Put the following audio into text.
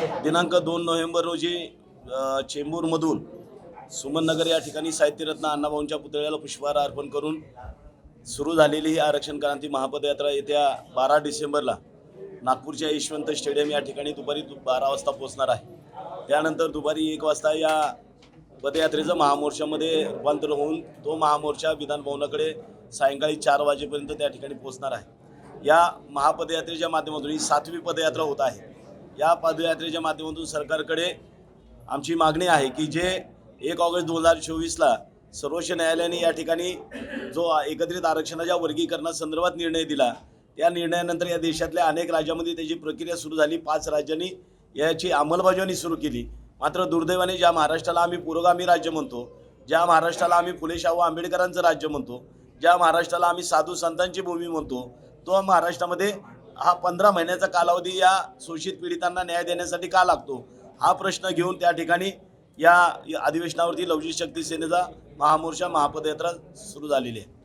दिनांक दोन नोव्हेंबर रोजी चेंबूरमधून सुमननगर या ठिकाणी साहित्यरत्न अण्णाभाऊंच्या पुतळ्याला पुष्पहार अर्पण करून सुरू झालेली ही आरक्षण क्रांती महापदयात्रा येत्या बारा डिसेंबरला नागपूरच्या यशवंत स्टेडियम या ठिकाणी दुपारी दु- बारा वाजता पोहोचणार आहे. त्यानंतर दुपारी एक वाजता या पदयात्रेचं महामोर्चामध्ये रूपांतर होऊन तो महामोर्चा विधानभवनाकडे सायंकाळी चार वाजेपर्यंत त्या ठिकाणी पोहोचणार आहे. या महापदयात्रेच्या माध्यमातून ही सातवी पदयात्रा होत आहे. या पदयात्रेच्या माध्यमातून सरकारकडे आमची मागणी आहे की जे एक ऑगस्ट दोन हजार चोवीसला सर्वोच्च न्यायालयाने या ठिकाणी जो एकत्रित आरक्षणाच्या वर्गीकरणासंदर्भात निर्णय दिला त्या निर्णयानंतर या देशातल्या अनेक राज्यामध्ये त्याची प्रक्रिया सुरू झाली. पाच राज्यांनी याची अंमलबजावणी सुरू केली. मात्र दुर्दैवाने ज्या महाराष्ट्राला आम्ही पुरोगामी राज्य म्हणतो ज्या महाराष्ट्राला आम्ही फुले शाहू आंबेडकरांचं राज्य म्हणतो ज्या महाराष्ट्राला आम्ही साधू संतांची भूमी म्हणतो तो महाराष्ट्रामध्ये हा पंधरा महिन्याचा कालावधी या शोषित पीडितांना न्याय देण्यासाठी का लागतो? हा प्रश्न घेऊन त्या ठिकाणी या या अधिवेशनावरती लवचिक शक्ती सेनेचा महामोर्चा महापदयात्रा सुरू झालेली आहे.